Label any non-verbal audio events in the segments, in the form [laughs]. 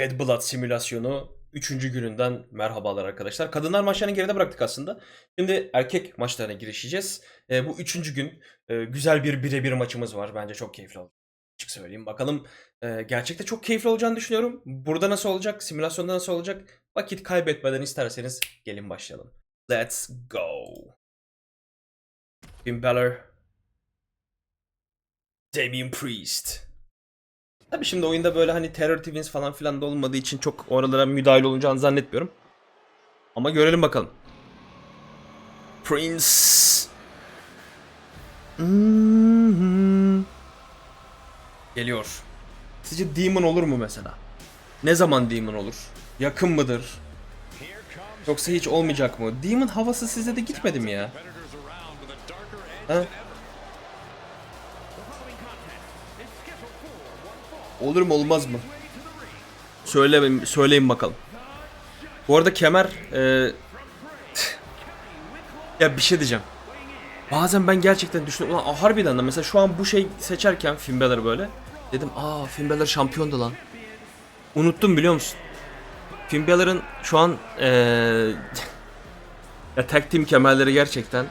Bad Blood simülasyonu 3. gününden merhabalar arkadaşlar. Kadınlar maçlarını geride bıraktık aslında. Şimdi erkek maçlarına girişeceğiz. Ee, bu 3. gün e, güzel bir birebir maçımız var. Bence çok keyifli olacak. Açık söyleyeyim. Bakalım e, gerçekte çok keyifli olacağını düşünüyorum. Burada nasıl olacak? Simülasyonda nasıl olacak? Vakit kaybetmeden isterseniz gelin başlayalım. Let's go. Finn Balor. Damien Priest. Tabii şimdi oyunda böyle hani Terror Twins falan filan da olmadığı için çok oralara müdahil olacağını zannetmiyorum. Ama görelim bakalım. Prince. Mhm. Geliyor. Sizce Demon olur mu mesela? Ne zaman Demon olur? Yakın mıdır? Yoksa hiç olmayacak mı? Demon havası size de gitmedi mi ya? Ha? Olur mu olmaz mı? Söyle, söyleyin bakalım. Bu arada kemer... e, ya bir şey diyeceğim. Bazen ben gerçekten düşünüyorum. Ulan harbiden de mesela şu an bu şey seçerken Finn Balor böyle. Dedim aa Finn Balor şampiyondu lan. Unuttum biliyor musun? Finn Balor'ın şu an e, ya tag team kemerleri gerçekten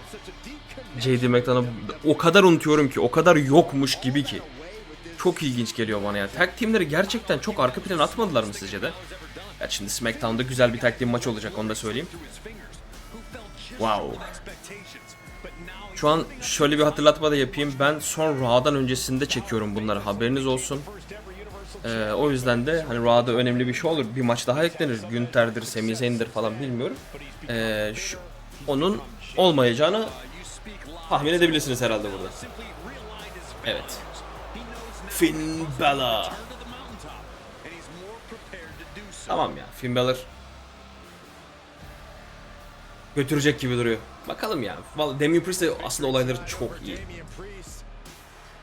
JD McDonough o kadar unutuyorum ki o kadar yokmuş gibi ki. Çok ilginç geliyor bana ya. Tag teamleri gerçekten çok arka plana atmadılar mı sizce de? Ya şimdi SmackDown'da güzel bir tag team maç olacak onu da söyleyeyim. Wow. Şu an şöyle bir hatırlatma da yapayım. Ben son Raw'dan öncesinde çekiyorum bunları. Haberiniz olsun. Ee, o yüzden de hani Raw'da önemli bir şey olur. Bir maç daha eklenir. Günter'dir, Sami Zayn'dir falan bilmiyorum. Ee, şu, onun olmayacağını tahmin edebilirsiniz herhalde burada. Evet. Finn Balor. Tamam ya Finn Balor götürecek gibi duruyor. Bakalım ya. Vallahi Damien Priest de aslında olayları çok iyi.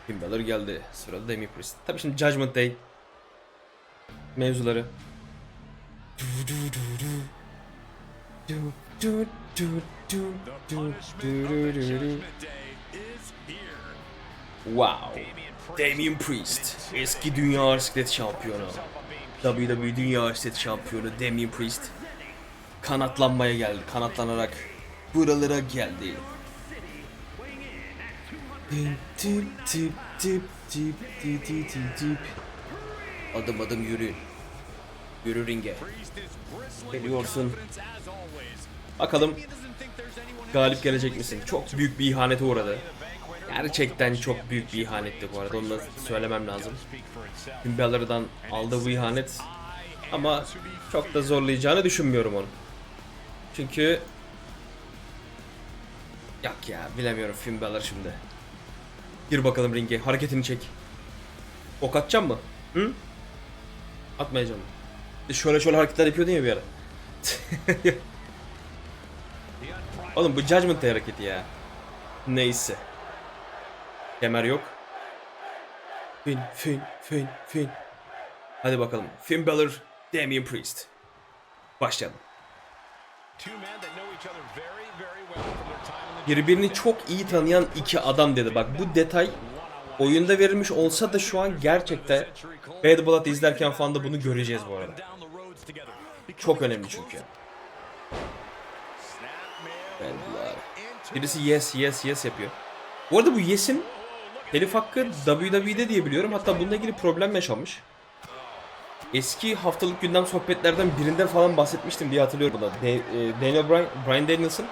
Finn Balor geldi. Sırada Damien Priest. Tabii şimdi Judgment Day mevzuları. Wow. Damien Priest. Eski dünya bisiklet şampiyonu. WWE Dünya Bisiklet Şampiyonu Damien Priest kanatlanmaya geldi. Kanatlanarak buralara geldi. Adım adım yürü. Yürü ringe. Geliyorsun. Bakalım galip gelecek misin? Çok büyük bir ihanete uğradı. Gerçekten çok büyük bir ihanetti bu arada onu da söylemem lazım. Balor'dan aldığı bu ihanet ama çok da zorlayacağını düşünmüyorum onu. Çünkü Yok ya bilemiyorum Balor şimdi. Gir bakalım ringe hareketini çek. Ok atacağım mı? Hı? Atmayacağım. E Şöyle şöyle hareketler yapıyordun ya bir ara. [laughs] Oğlum bu Judgment hareketi ya. Neyse. Kemer yok. Finn, Finn, Finn, Finn. Hadi bakalım. Finn Balor, Damien Priest. Başlayalım. Birbirini çok iyi tanıyan iki adam dedi. Bak bu detay oyunda verilmiş olsa da şu an gerçekten Bad Blood izlerken falan da bunu göreceğiz bu arada. Çok önemli çünkü. Bad Blood. Birisi yes yes yes yapıyor. Bu arada bu yes'in telif hakkı WWE'de diye biliyorum. Hatta bununla ilgili problem yaşanmış. Eski haftalık gündem sohbetlerden birinden falan bahsetmiştim diye hatırlıyorum da. De, Daniel Bryan, Bryan Danielson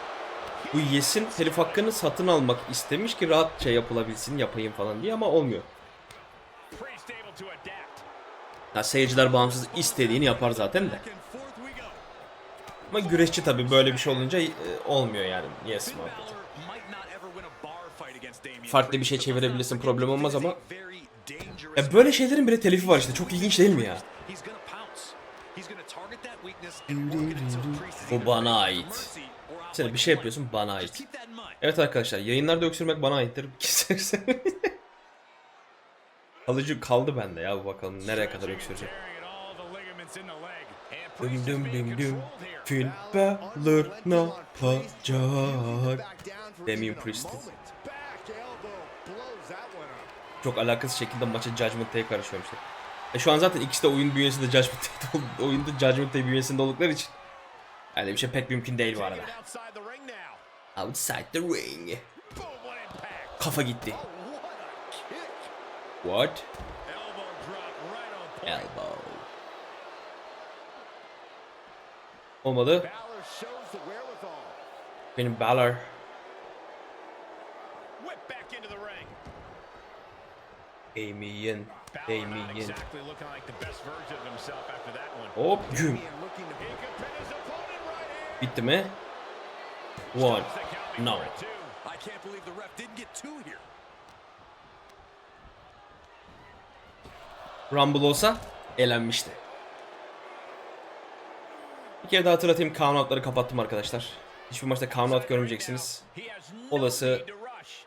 bu Yes'in telif hakkını satın almak istemiş ki rahatça yapılabilsin yapayım falan diye ama olmuyor. Ya seyirciler bağımsız istediğini yapar zaten de. Ama güreşçi tabi böyle bir şey olunca e, olmuyor yani Yes muhabbeti. Farklı bir şey çevirebilirsin problem olmaz ama ya böyle şeylerin bile telifi var işte. Çok ilginç değil mi ya? Bu bana ait. Sen bir şey yapıyorsun bana ait. Evet arkadaşlar yayınlarda öksürmek bana aittir. [laughs] Kalıcı kaldı bende ya bu bakalım nereye kadar öksürecek. Düm düm düm düm. Finn Balor ne yapacak? Damien Priest. Çok alakasız şekilde maça Judgment Day'e karışıyormuşlar. E şu an zaten ikisi de oyun bünyesinde [laughs] Judgment Day, oyunda Judgment Day bünyesinde oldukları için. Yani bir şey pek mümkün değil bu arada. Outside the ring. Kafa gitti. Oh. What? Elbow drop right on point. Elbow. Olmadı. Balor shows the wherewithal. Benim Balor. Whip back into the ring. Damien. Balor not Damien. exactly looking like the best version of himself after that one. Hop güm. Bitti mi? One. No. before it, too. I can't believe the ref didn't get two here. Rumble olsa elenmişti. Bir kere daha hatırlatayım count out'ları kapattım arkadaşlar. Hiçbir maçta count out görmeyeceksiniz. Olası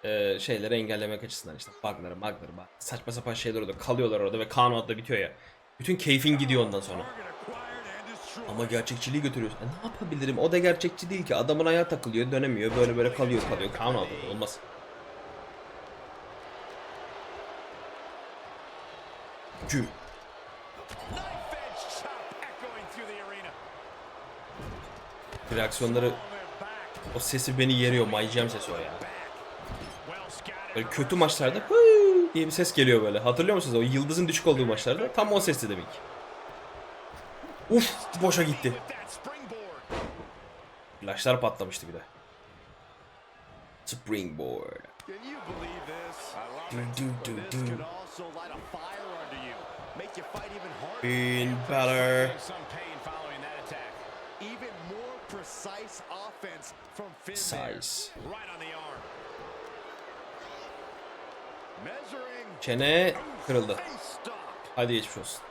e, şeyleri engellemek açısından işte bug'ları bug'ları bug. Saçma sapan şeyler orada kalıyorlar orada ve count out'la bitiyor ya. Bütün keyfin gidiyor ondan sonra. Ama gerçekçiliği götürüyorsun. E ne yapabilirim? O da gerçekçi değil ki. Adamın ayağı takılıyor, dönemiyor. Böyle böyle kalıyor kalıyor. Count out olmaz. Güm. Reaksiyonları o sesi beni yeriyor. Mayacağım sesi o ya. Böyle kötü maçlarda diye bir ses geliyor böyle. Hatırlıyor musunuz? O yıldızın düşük olduğu maçlarda tam o sesti demek. Uf boşa gitti. Flashlar patlamıştı bir de. Springboard. Do, do, do, do. could also Size. Right on the arm. Measuring. Çene kırıldı. Hadi geçmiş olsun.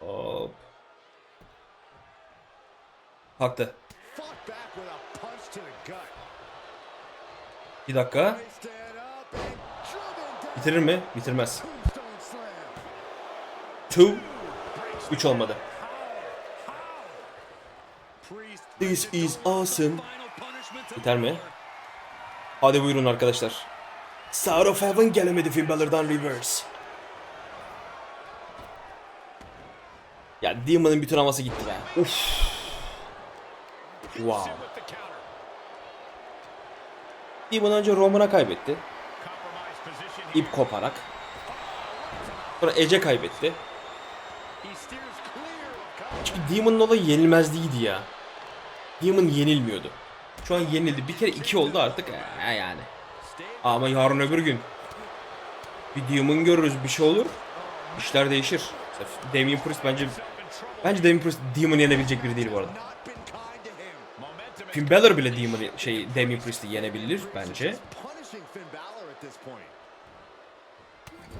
Hop. Kalktı. Bir dakika. Bitirir mi? Bitirmez. Tombstone slam. Two. Üç olmadı. Priest This is awesome. Biter mi? Hadi buyurun arkadaşlar. Star of Heaven gelemedi Finn Balor'dan reverse. Ya Demon'ın bütün havası gitti be. Uf. Wow. Demon önce Roman'a kaybetti. İp koparak. Sonra Edge'e kaybetti. Çünkü Demon'un olayı yenilmezliğiydi ya. Demon yenilmiyordu. Şu an yenildi. Bir kere iki oldu artık. Ee, yani. Ama yarın öbür gün bir Demon görürüz bir şey olur. İşler değişir. Damien Priest bence bence Damien Priest Demon yenebilecek biri değil bu arada. Finn Balor bile Demon şey Damien Priest'i yenebilir bence.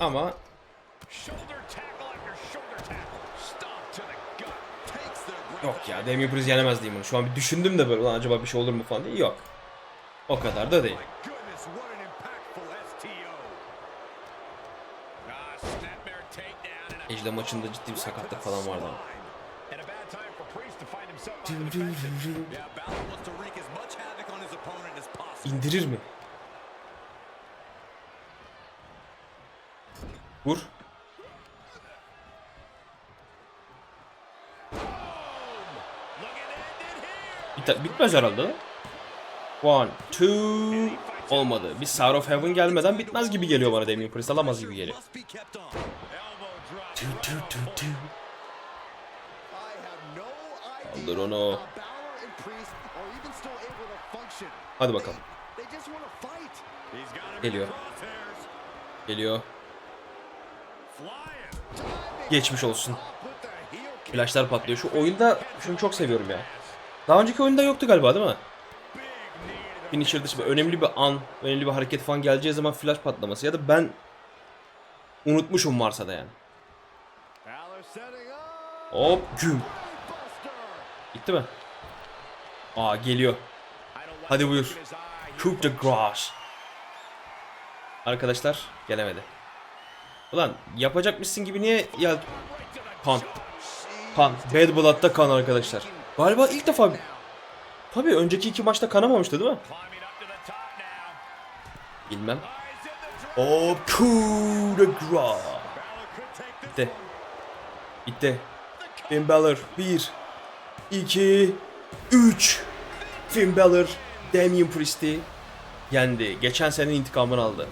Ama yok ya Damien Priest yenemez Demon'u. Şu an bir düşündüm de böyle "Ulan acaba bir şey olur mu falan diye. Yok. O kadar da değil. My goodness, what an impactful STO. Ah, snapmare takedown and Bit bitmez herhalde. One, two. Olmadı. Bir Sour of Heaven gelmeden bitmez gibi geliyor bana Damien Priest alamaz gibi geliyor. I have no idea Kaldır onu. Hadi bakalım. Geliyor. Geliyor. Geçmiş olsun. Flashlar patlıyor. Şu oyunda şunu çok seviyorum ya. Daha önceki oyunda yoktu galiba değil mi? Finisher dışı önemli bir an, önemli bir hareket falan geleceği zaman flash patlaması ya da ben unutmuşum varsa da yani. Hop güm. Gitti mi? Aa geliyor. Hadi buyur. look in his eye. He Cook the grass. Arkadaşlar gelemedi. Ulan yapacakmışsın gibi niye ya kan. Kan. Bad Blood'da kan arkadaşlar. Galiba ilk defa Tabii önceki iki maçta kanamamıştı değil mi? Bilmem. Oh, coup de grace. Bitti. Bitti. Finn Balor 1 2 3 Finn Balor Damien Priest'i yendi. Geçen senenin intikamını aldı.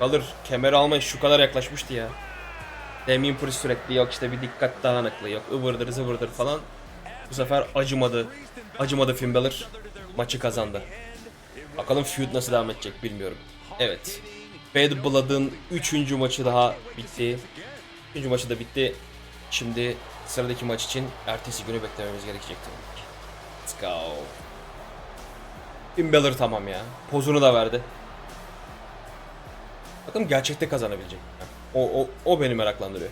Balor kemeri almaya şu kadar yaklaşmıştı ya. Damien Priest sürekli yok işte bir dikkat dağınıklığı yok ıvırdır zıvırdır falan. Bu sefer acımadı. Acımadı Finn Balor. Maçı kazandı. Bakalım feud nasıl devam edecek bilmiyorum. Evet. Bad Blood'ın 3. maçı daha bitti. 3. maçı da bitti. Şimdi sıradaki maç için ertesi günü beklememiz gerekecek tabii. Let's go. Finn Balor tamam ya. Pozunu da verdi. Bakalım gerçekte kazanabilecek mi? O, o, o beni meraklandırıyor.